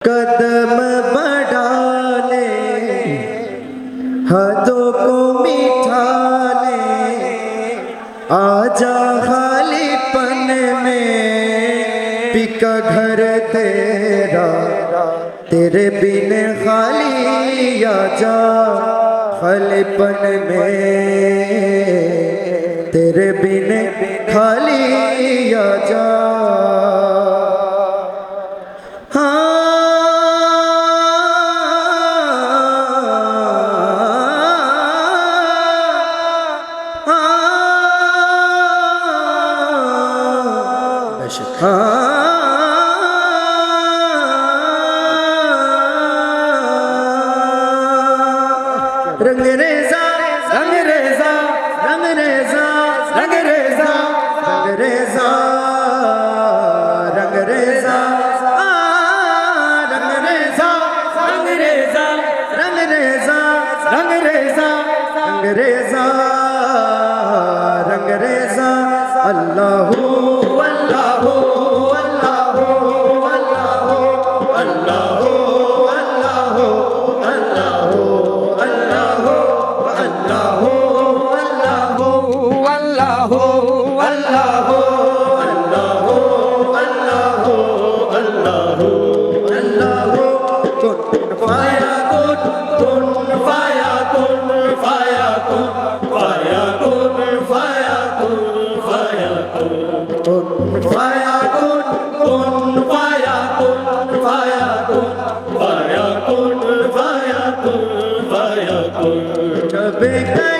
कदम बढ़ाने, हाथों को मिठाने, आजा खालीपन में, पिका घर तेरा, तेरे बिन खाली आजा खालीपन में, तेरे बिन खाली आजा। रंग रेजा रंग रेजा रंग रेजा Big thing.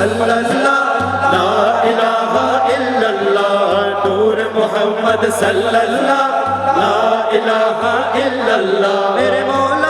সাল্লাল্লাহ লা ইলাহা ইল্লাল্লাহ নূর মুহাম্মদ সাল্লাল্লাহ লা ইলাহা ইল্লাল্লাহ। মেরে মওলা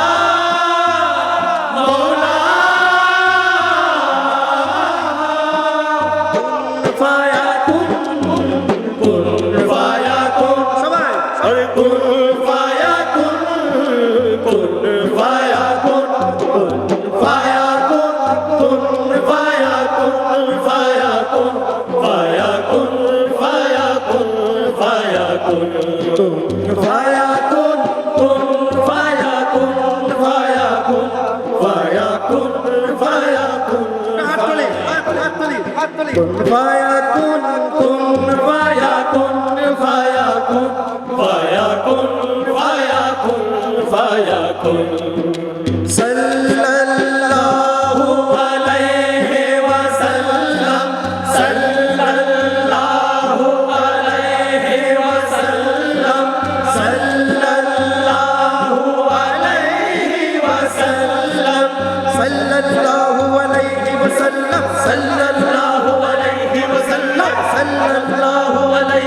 ফায়াকুন কুন ফায়াকুন ফায়াকুন ফায়াকুন ফায়াকুন ফায়াকুন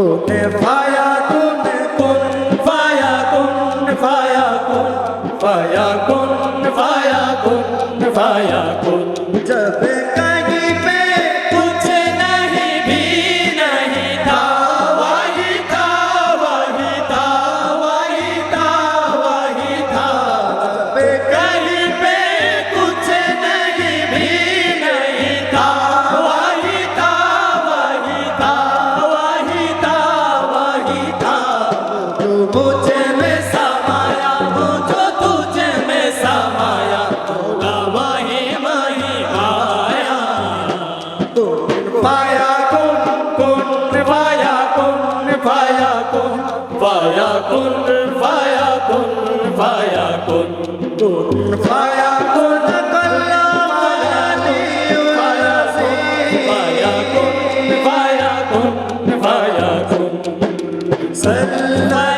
কুন ফায়াকুন ফায়াকুন ফায়াকুন ফায়াকুন। কুন ফায়াকুন فيكن فيكن فيكن سلم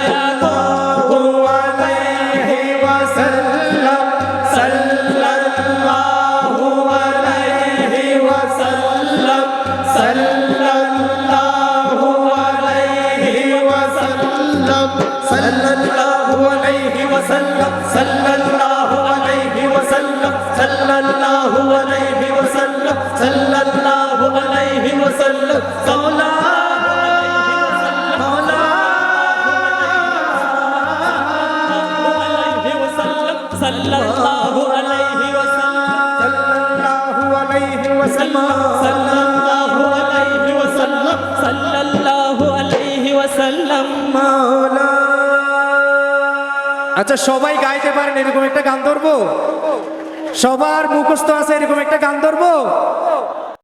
sallallahu alayhi wa sallam sallallahu alayhi wa sallam sallallahu sallallahu alayhi wa sallam sallallahu alayhi wa sallam sallallahu alayhi wa sallam sallallahu alayhi wa sallam maula আচ্ছা সবাই গাইতে পারেন এরকম একটা গান ধরবো সবার মুখস্থ আছে এরকম একটা গান ধরবো?